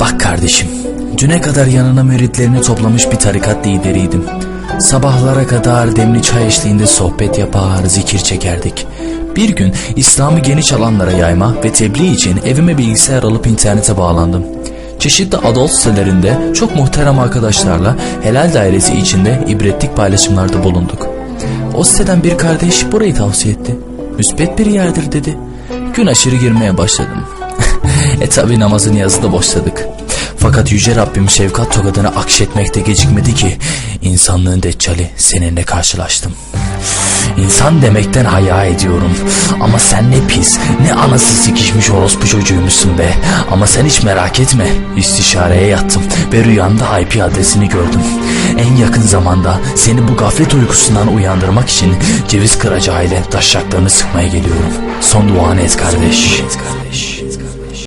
Bak kardeşim, düne kadar yanına müritlerini toplamış bir tarikat lideriydim. Sabahlara kadar demli çay eşliğinde sohbet yapar, zikir çekerdik. Bir gün İslam'ı geniş alanlara yayma ve tebliğ için evime bilgisayar alıp internete bağlandım. Çeşitli adult sitelerinde çok muhterem arkadaşlarla helal dairesi içinde ibretlik paylaşımlarda bulunduk. O siteden bir kardeş burayı tavsiye etti. Müspet bir yerdir dedi. Gün aşırı girmeye başladım. e tabi namazın yazıda boşladık. Fakat Yüce Rabbim şefkat tokadını akşetmekte gecikmedi ki insanlığın deccali seninle karşılaştım. İnsan demekten haya ediyorum. Ama sen ne pis, ne anası sikişmiş orospu çocuğuymuşsun be. Ama sen hiç merak etme. İstişareye yattım ve rüyamda IP adresini gördüm. En yakın zamanda seni bu gaflet uykusundan uyandırmak için ceviz kıracağı ile taşaklarını sıkmaya geliyorum. Son duanı et kardeş. kardeş.